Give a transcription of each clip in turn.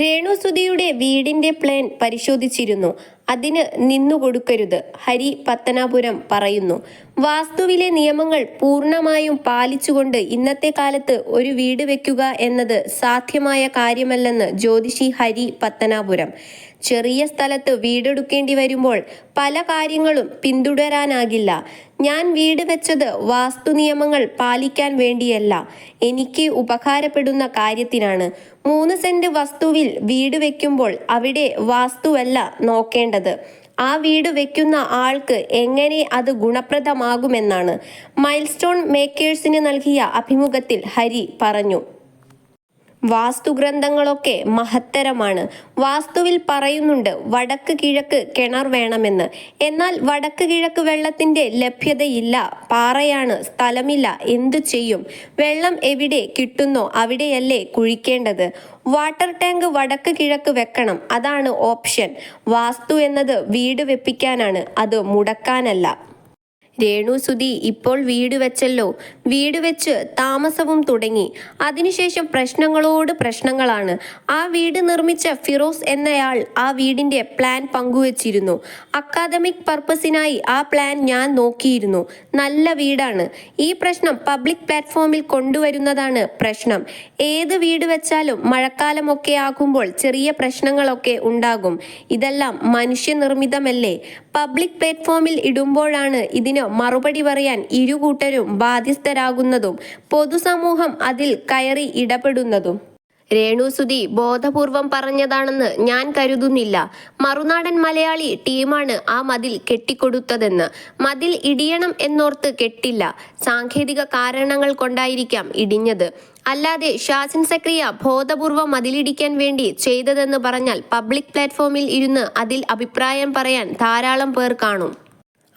രേണുസുതിയുടെ വീടിന്റെ പ്ലാൻ പരിശോധിച്ചിരുന്നു. അതിന് നിന്നുകൊടുക്കരുത് ഹരി പത്തനാപുരം പറയുന്നു. വാസ്തുവിലെ നിയമങ്ങൾ പൂർണമായും പാലിച്ചുകൊണ്ട് ഇന്നത്തെ കാലത്ത് ഒരു വീട് വെക്കുക എന്നത് സാധ്യമായ കാര്യമല്ലെന്ന് ജ്യോതിഷി ഹരി പത്തനാപുരം. ചെറിയ സ്ഥലത്ത് വീടെടുക്കേണ്ടി വരുമ്പോൾ പല കാര്യങ്ങളും പിന്തുടരാനാകില്ല. ഞാൻ വീട് വെച്ചത് വാസ്തു നിയമങ്ങൾ പാലിക്കാൻ വേണ്ടിയല്ല. എനിക്ക് ഉപകാരപ്പെടുന്ന കാര്യത്തിനാണ്. മൂന്ന് സെന്റ് വസ്തുവിൽ വീട് വെക്കുമ്പോൾ അവിടെ വാസ്തുവല്ല നോക്കേണ്ടത്. ആ വീട് വെക്കുന്ന ആൾക്ക് എങ്ങനെ അത് ഗുണപ്രദമാകുമെന്നാണ്. മൈൽസ്റ്റോൺ മേക്കേഴ്സിന് നൽകിയ അഭിമുഖത്തിൽ ഹരി പറഞ്ഞു. വാസ്തുഗ്രന്ഥങ്ങളൊക്കെ മഹത്തരമാണ്. വാസ്തുവിൽ പറയുന്നുണ്ട് വടക്ക് കിഴക്ക് കിണർ വേണമെന്ന്. എന്നാൽ വടക്ക് കിഴക്ക് വെള്ളത്തിന്റെ ലഭ്യതയില്ല. പാറയാണ് സ്ഥലമില്ല. എന്തു ചെയ്യും? വെള്ളം എവിടെ കിട്ടുന്നോ അവിടെയല്ലേ കുഴിക്കേണ്ടത്. വാട്ടർ ടാങ്ക് വടക്ക് കിഴക്ക് വെക്കണം. അതാണ് ഓപ്ഷൻ. വാസ്തു എന്നത് വീട് വെപ്പിക്കാനാണ്. അത് മുടക്കാനല്ല. രേണു സുധി ഇപ്പോൾ വീട് വെച്ചല്ലോ. വീട് വെച്ച് താമസവും തുടങ്ങി. അതിനുശേഷം പ്രശ്നങ്ങളോട് പ്രശ്നങ്ങളാണ്. ആ വീട് നിർമ്മിച്ച ഫിറോസ് എന്നയാൾ ആ വീടിന്റെ പ്ലാൻ പങ്കുവച്ചിരുന്നു. അക്കാദമിക് പർപ്പസിനായി ആ പ്ലാൻ ഞാൻ നോക്കിയിരുന്നു. നല്ല വീടാണ്. ഈ പ്രശ്നം പബ്ലിക് പ്ലാറ്റ്ഫോമിൽ കൊണ്ടുവരുന്നതാണ് പ്രശ്നം. ഏത് വീട് വെച്ചാലും മഴക്കാലമൊക്കെ ആകുമ്പോൾ ചെറിയ പ്രശ്നങ്ങളൊക്കെ ഉണ്ടാകും. ഇതെല്ലാം മനുഷ്യനിർമ്മിതമല്ലേ? പബ്ലിക് പ്ലാറ്റ്ഫോമിൽ ഇടുമ്പോഴാണ് ഇതിന് മറുപടി പറയാൻ ഇരുകൂട്ടരും ബാധ്യസ്ഥരാകുന്നതും പൊതുസമൂഹം അതിൽ കയറി ഇടപെടുന്നതും. രേണുസുതി ബോധപൂർവം പറഞ്ഞതാണെന്ന് ഞാൻ കരുതുന്നില്ല. മറുനാടൻ മലയാളി ടീമാണ് ആ മതിൽ കെട്ടിക്കൊടുത്തതെന്ന്. മതിൽ ഇടിയണം എന്നോർത്ത് കെട്ടില്ല. സാങ്കേതിക കാരണങ്ങൾ കൊണ്ടായിരിക്കാം ഇടിഞ്ഞത്. അല്ലാതെ ശാസൻ സക്രിയ ബോധപൂർവം മതിലിടിക്കാൻ വേണ്ടി ചെയ്തതെന്ന് പറഞ്ഞാൽ പബ്ലിക് പ്ലാറ്റ്ഫോമിൽ ഇരുന്ന് അതിൽ അഭിപ്രായം പറയാൻ ധാരാളം പേർ കാണും.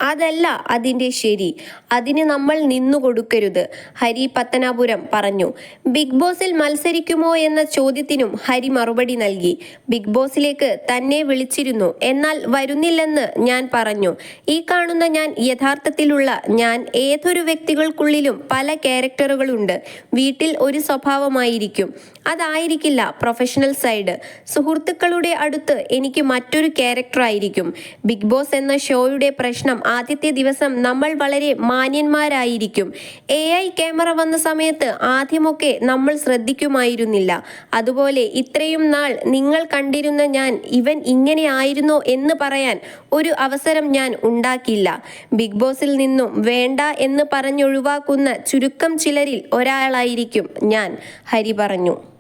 അതല്ല അതിന്റെ ശരി. അതിന് നമ്മൾ നിന്നു കൊടുക്കരുത്. ഹരി പത്തനാപുരം പറഞ്ഞു. ബിഗ് ബോസിൽ മത്സരിക്കുമോ എന്ന ചോദ്യത്തിനും ഹരി മറുപടി നൽകി. ബിഗ് ബോസിലേക്ക് തന്നെ വിളിച്ചിരുന്നു. എന്നാൽ വരുന്നില്ലെന്ന് ഞാൻ പറഞ്ഞു. ഈ കാണുന്ന ഞാൻ യഥാർത്ഥത്തിലുള്ള ഞാൻ ഏതൊരു വ്യക്തികൾക്കുള്ളിലും പല ക്യാരക്ടറുകളുണ്ട്. വീട്ടിൽ ഒരു സ്വഭാവമായിരിക്കും. അതായിരിക്കില്ല പ്രൊഫഷണൽ സൈഡ്. സുഹൃത്തുക്കളുടെ അടുത്ത് എനിക്ക് മറ്റൊരു ക്യാരക്ടർ ആയിരിക്കും ബിഗ് ബോസ് എന്ന ഷോയുടെ പ്രശ്നം ആദ്യത്തെ ദിവസം നമ്മൾ വളരെ മാന്യന്മാരായിരിക്കും. എ ഐ ക്യാമറ വന്ന സമയത്ത് ആദ്യമൊക്കെ നമ്മൾ ശ്രദ്ധിക്കുമായിരുന്നില്ല. അതുപോലെ ഇത്രയും നാൾ നിങ്ങൾ കണ്ടിരുന്ന ഞാൻ ഇവൻ ഇങ്ങനെ ആയിരുന്നോ എന്ന് പറയാൻ ഒരു അവസരം ഞാൻ ഉണ്ടാക്കില്ല ബിഗ് ബോസിൽ നിന്നും വേണ്ട എന്ന് പറഞ്ഞൊഴിവാക്കുന്ന ചുരുക്കം ചിലരിൽ ഒരാളായിരിക്കും ഞാൻ. ഹരി പറഞ്ഞു.